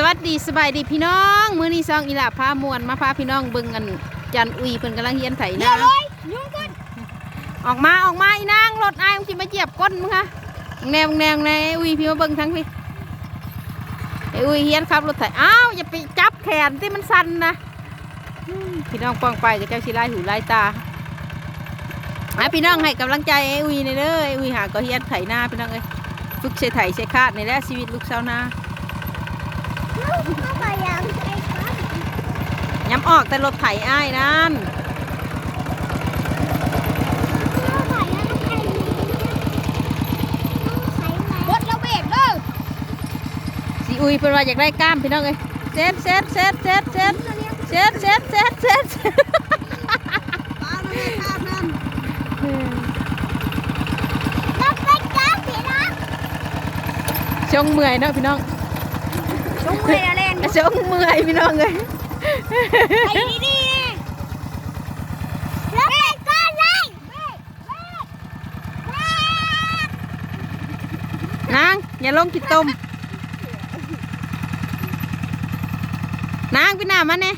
สวัสดีสบายดีพี่น้อง มื้อนี้ซองอีหลาพามวนมาพาพี่น้องเบิ่งกันจันอุยเพิ่นกำลังเฮียนไถนายุ่งกันออกมาออกมาอีนางรถอายมึงสิมาเหยียบก้นมึงฮะแนวแนวแนวอุยพี่มาเบิ่งทั้งพี่ไอ้อุยเฮียนขับรถไถอ้าวอย่าไปจับแขนที่มันสั่นนะอืมพี่น้องป้องไปจะเจ้าสิไล่หูไล่ตาอะพี่น้องให้กำลังใจไอ้อุยในอยเด้อไอ้อุยหาก็เฮียนไถนาพี่น้องเอ้ยฝึกใช้ไถใช้คาดนี่แหละชีวิตลูกชาวนาเข้าไป ยังไอ้ครับย้ำออกแต่รถไถอ้ายนั่นเข้าไปยังไอ้รถระเบิดเด้อสีอุยเป็นว่าอยากได้กล้ามพี่น้องเอ้ยเซ็ตเซ็ตเซ็ตเซ็ตเซ็ตเซ็ตเซ็ตเซ็ตเซ็ตรถไปจ้าพี่นะชงเมื่อยเนาะพี่น้องช งเลยอะเล่นชงเมื่อยพี่น้องเอ้ยไปดีๆรถไปก่อนเลยนางอย่าลงกินต้มนางพี่หน้ามันเนี่ย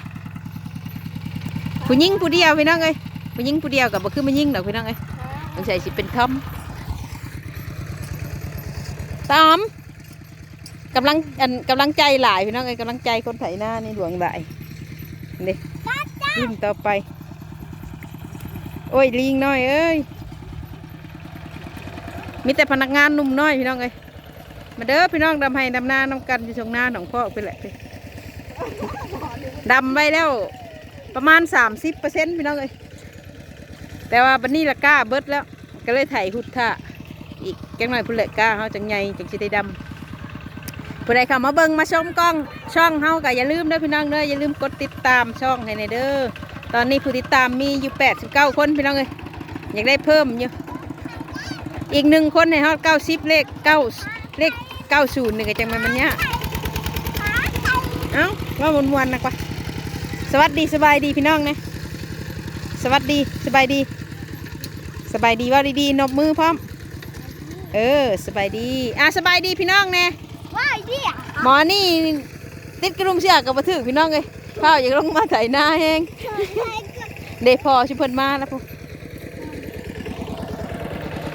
ผู้หญิงผู้เดียวพี่น้องเอ้ยผู้หญิงผู้เดียวกับบ่คือมันยิงดอกพี่น้องเอ้ยต้องใส่สิเป็นทอมตอม กำลังอันกำลังใจหลายพี่น้องเอ้ยกำลังใจคนไถหน้านี่หลวงหลายนี่ยิ้มต่อไป โอ้ยลิงน้อยเอ้ยมีแต่พนักงานหนุ่มน้อยพี่น้องเอ้ยมาเด้อพี่น้องดำให้ดำหน้าน้ำกันอยู่ตรงหน้าหนองพ่อไปแหละพี่ดำไว้แล้วประมาณสามสิบเปอร์เซ็นต์พี่น้องเอ้ยแต่ว่าบันนี้ละกล้าเบิดแล้ว ก็เลยไถหุดท่าอีกแกงหน่อยพุ่นละกล้าเขาจังไงจังสิได้ดำ ผู้ใดเข้ามาเบิ่งมาชมกล้องช่องเฮาก็อย่าลืมเด้อพี่น้องเด้ออย่าลืมกดติดตามช่องให้ในเด้อตอนนี้ผู้ติดตามมีอยู่แปดสิบเก้าคนพี่น้องเอ้ยอยากได้เพิ่มอยู่อีกหนึ่งคนในฮอดเก้าสิบเลขเก้าเลขเก้าศูนย์นี่ก็จังมันมันเนี้ยเอ้าว่าวนๆนะกว่าสวัสดีสบายดีพี่น้องนะสวัสดีสบายดี สบายดีว่าดีๆนบมือพร้อม เออสบายดีอะสบายดีพี่น้องแน่ว่าไอ้ดิอะหมอนี่ติดกระดุมเชือกกับบัถึกพี่น้องเลยข้าวอยากลงมาไถหน้าแห้งเดพอชุมเพิ่นมาแล้วพวก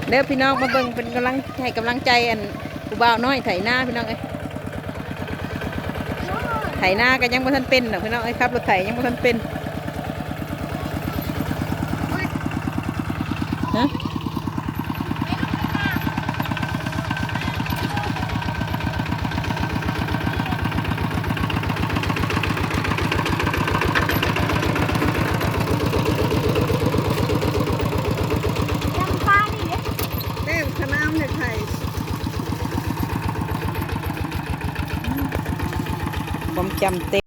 เด้อพี่น้องมาเบิ่งเป็นกำลังให้กำลังใจอันผู้บ่าวน้อยไถหน้าพี่น้องเอ้ยไถหน้าก็ยังบ่ทันเป็นดอกพี่น้องเอ้ยครับรถไถยังบ่ทันเป็นฮะ จำฟ้าดิเด้ เต้นขนามเด็กไทยความจำเต็ม